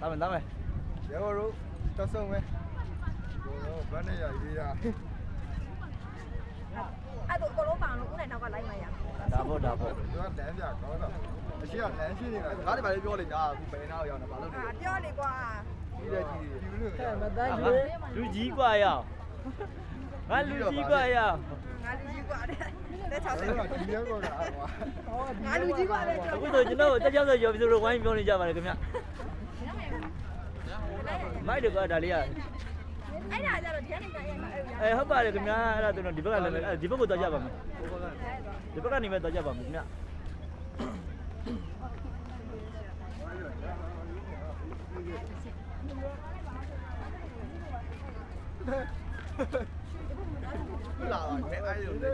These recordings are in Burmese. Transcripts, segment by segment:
သားမယ်သားမယ် ရဲဘော်တို့တဆုံပဲဘောတော့ဘယ်နဲ့ရရေးတာ အဲ့တော့ကိုလုံးပါလို့ဦးနဲ့နောက်ကလိုက်မှရ ဒါပေါ့ဒါပေါ့ သူကလမ်းပြကောင်းတော့အရှိကလမ်းရှိနေတာ ကားတွေပါလေပြောလေညာအခုဘယ်နာရောက်နေပါလို့ အာပြောလေကွာ ကြီးတယ်ကြီးတယ်ယူလို့ရ မတန်းကျွေးလူကြီးกว่าရအောင်ငါလူကြီးกว่าရအောင် ငါလူကြီးကွာတဲ့လက်ချောက်ဆ အဲ့ က် ဒါဒီရဲကောတာကွာ ငါလူကြီးကွာတဲ့ အခုဆိုကျွန်တော်တက်ကြောက်ဆိုရောပြီးဆိုတော့ဝိုင်းပြောနေကြပါလေခင်ဗျ မိုက်တယ်ကွာဒါလေးရအဲ့ဒါကြတော့ဒီကနေကြရင်အဲ့အဲဟုတ်ပါတယ်ခင်ဗျာအဲ့ဒါဆိုတော့ဒီဘက်ကလည်းဒီဘက်ကိုတော့ကြပါမယ်ဒီဘက်ကနေပဲတော့ကြပါမယ်ခင်ဗျာလာတာခဲအဲ့လိုလေ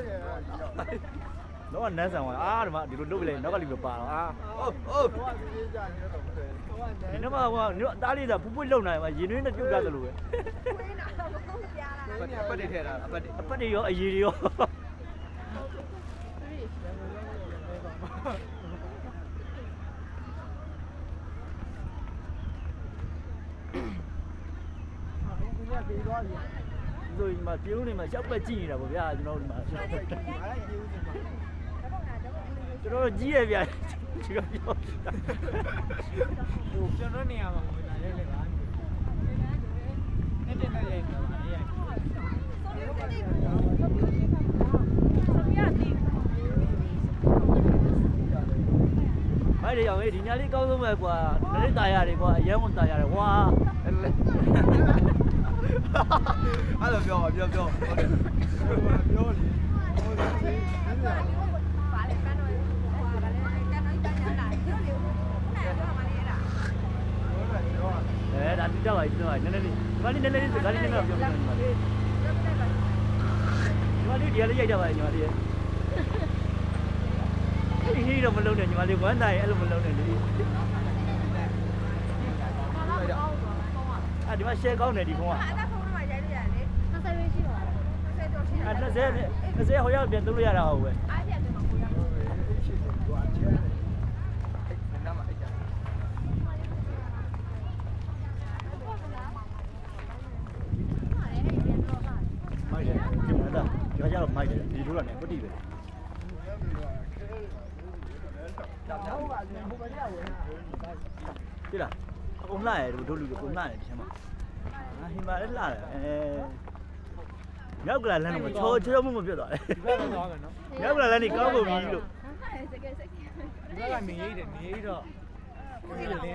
တော့ကနန်းဆန်သွားအာဒီမှာဒီလိုလုပ်ပြလိုက်နောက်ကလူပဲပါတော့အာဟုတ်ဟုတ်တော့ဒီကြနေတော့တယ်ဒီနေ့မှကွာညအသားလေးသာပူပွလုံနိုင်မှာရင်တွင်းနဲ့ပြုတ်ကြသလိုပဲခွေးနာတော့မဟုတ်ပြားလားအပတ်တွေထဲတာအပတ်တွေအပတ်တွေရောအရည်တွေရောဒီကပြေးသွားပြီဆိုဒီမှာပြုံးနေမှာရှောက်ပက်ကြည့်နေတာပေါ့ဗျာကျွန်တော်တို့ဒီမှာအားလိုက်ပြေးဦးဒီမှာ ကျွန်တော်တို့ကြီးရဗျာဒီတော့ပြောဟိုကျွန်တော်နေရာမှာဝင်လာရဲလေပါနေတဲ့နဲ့ရိုက်တာပါလေရိုက်မိုက်တွေအောင်ဒီညာလေးကောင်းဆုံးပဲကွာလက်တာရတယ်ကွာအရန်ဝန်တာရတယ်ဝါအဲ့လိုပြောပါပြောပြောဟုတ်တယ်ပြောလေဟိုဒီဒီကပါလေကန်တော့ဟိုကလည်းတန်းတော့တန်းရလာပြောလေဦးနဲ့ပြောမှလေးအဲ့ဒါ ဟိုကပြော အဲဒါ တိတော့ပါတိတော့ပါနည်းနည်းလေးဒီမှာလေးနည်းနည်းလေးစကားလေးနည်းနည်းပြောပြမယ်ဒီမှာလေးပြောပြလိုက်ပါဒီမှာလေးဒီလေးရိုက်ကြပါညီမလေးရဲ့ဒီဟီတော့မလုံးနဲ့ညီမလေးဝမ်းတာရဲ့အဲ့လိုမလုံးနဲ့လေအာဒီမှာ share ကောင်းတယ်ဒီဖုန်းကအဲ့ဒါဖုန်းမှာရိုက်လို့ရတယ်လေဆက်ဆက်ရေးရှိပါလားဆက်တော့ရှိတယ်အဲ့20 20ဟိုရောက်ပြန်သုံးလို့ရတာဟုတ်ပဲအားပြတယ်မှာကိုရ ရှိတယ်ကွာချဲ အဲ့နားမှာအဲ့ကြ မိုက်တယ်ဒီမှာဒါဒီကကြ တော့မိုက်တယ်ဒီလိုလာနေပတိပဲဟုတ်ပါဘူးဟိုဘက်ကဝင်လာတိလားအကုန်လာတယ်တို့လူတွေအကုန်လာတယ်ဒီထဲမှာအာဟိမာလည်းလာတယ်အဲမြောက်ကလာလမ်းတော့ချောချောမှုမပြတ်သွားတယ်ဒီဘက်ကသွားမယ်နော်မြောက်ကလာလမ်းนี่ကောင်းကုန်ပြီလို့စကဲစကဲဒီဘက်ကနေရိတ်တယ်နေရိတ်တော့ကိုရတော့နေ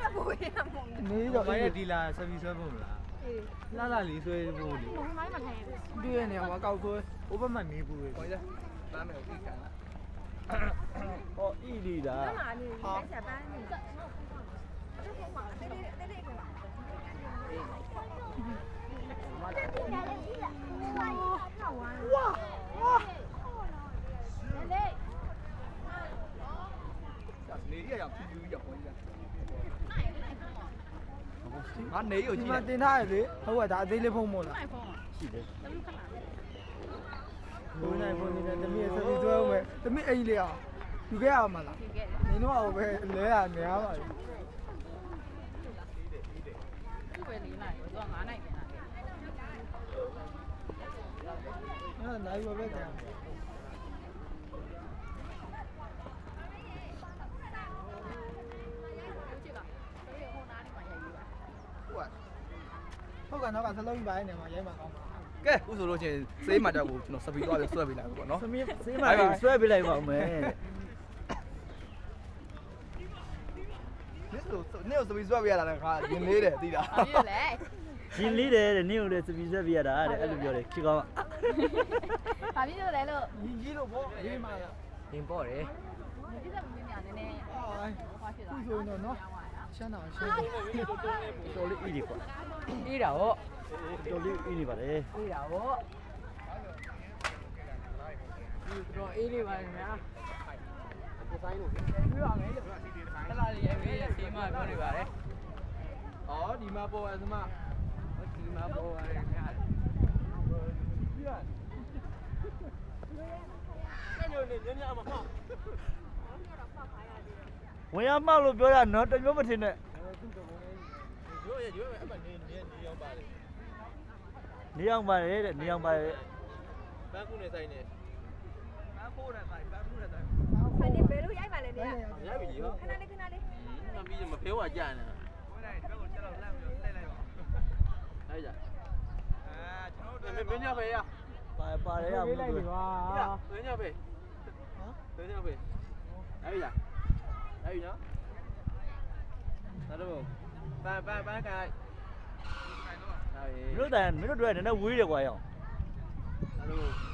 တော့ဘိုးရမှာနေဒီတော့တော့ဘာရဒီလာဆဗီဆွဲဖို့မလားအေးလာလာလေးဆွဲဖို့လေတွေ့ရနေမှာကောက်ဆွဲဟိုဘက်မှာနေဖို့လေ ဟိုကြလမ်းမယ်ကိုကန်လာဟောအီလီတာအဲ့မှာနေလိုက်ချက်ပန်းနေတေးတေးတေးတေးကပါနေရရဖြူဖြူရပေါ်ကြ ငါနေရဒီကြည့်မှာတယ်တင်ထားရလေဟုတ်ကဲ့ဒါအသေးလေးဖုံးမို့လားရှိတယ်ဘုန်းနိုင်ဘုန်းနေတဲ့တမီးဆက်ပြီးဆွဲအောင်ပဲတမီးအိမ်လေးအောင်ယူခဲ့ရအောင်မလားနင်တို့ကပဲလဲရနေရပါလေသူ့ပဲလေးလိုက်ရောသူက9နိုင်ပြန်လာတယ်အဲ့ဒါနိုင်ပါပဲကြာ သူချစ်ကသူရဲ့ဟိုနားနေမှာရိုက်ပြီးပါ ဟုတ်ကဟုတ်ကဲ့တော့ကစလုံးကြီးပိုင်းနေမှာရိုက်မှာကောင်းပါကဲဥဆိုလို့ချင်းစေးမှတော့ကိုကျွန်တော်စပီတော့ဆွဲပေးလိုက်ပါတော့နော်သမီးစေးမလေးဆွဲပေးလိုက်ပါဦးမယ်နစ်ဆိုနစ်ကိုစပီဆွဲပေးရတာလည်းခါရင်လေးတယ်သိလားဘာဖြစ်လဲရှင်လေးတယ်တဲ့နင်းကိုလည်းစပီဆက်ပြရတာတဲ့အဲ့လိုပြောတယ်ခေကောင်းဘာဖြစ်လို့လဲလို့ညီကြီးလို့ပေါ့ရေးမှာလားတင်ပေါ့တယ်ဒီစက်မင်းညာနည်းနည်းအော်ဟွာဖြစ်ခုသွားဆိုရင်တော့နော် ချမ်းသာရှင်းတယ်တော်လေးအီလီကွာအေးတာဟောတော်လေးအီလီပါလေအေးတာဟောဒီတော့အေးလေးပါခင်ဗျာဒီဆိုင်လို့ပြရမယ်လို့တလားလေးရဲ့ဘေးရဲ့ဒီမှာပြောနေပါတယ်အော်ဒီမှာပေါ်အစမဒီမှာပေါ်ရတယ်ခင်ဗျာပြရညညနေညညအမဖောက် ဝင်ရမောက်လို့ပြောတာနော်တမျိုးမထင်နဲ့ရိုးရရိုးရအဲ့မှာနေနေနေရောက်ပါလေနေအောင်ပါတယ်တဲ့နေအောင်ပါတယ်ဘန်းကုနဲ့ဆိုင်နေဘန်းဖို့နဲ့ဆိုင်ဘန်းဖို့နဲ့ဆိုင်ဆိုင်နေဘယ်လိုရိုက်ပါလဲနေရပြီဟောခဏလေးခဏလေးမပြီးမဖေးဝါကြာနေတာဝင်လိုက်ဒီဘက်ကိုချက်တော့လန့်ပြီးလှည့်လိုက်ပါအဲ့ကြအာကျွန်တော်တို့မင်းညဖေးရပါပါတယ်ရပြေးဘူးလိုက်ပြီလို့ကွာမင်းညဖေးဟမ်မင်းညဖေးအဲ့ကြ အဲ့နော်ဒါတော့ပန်းပန်းပန်းကိုင်အဲ့မင်းတို့တိုင်မင်းတို့တို့ကနည်းနည်းဝေးတယ်ကွာရောင်ဒါတော့ရပြီဟဲ့မင်းရပြီမဟုတ်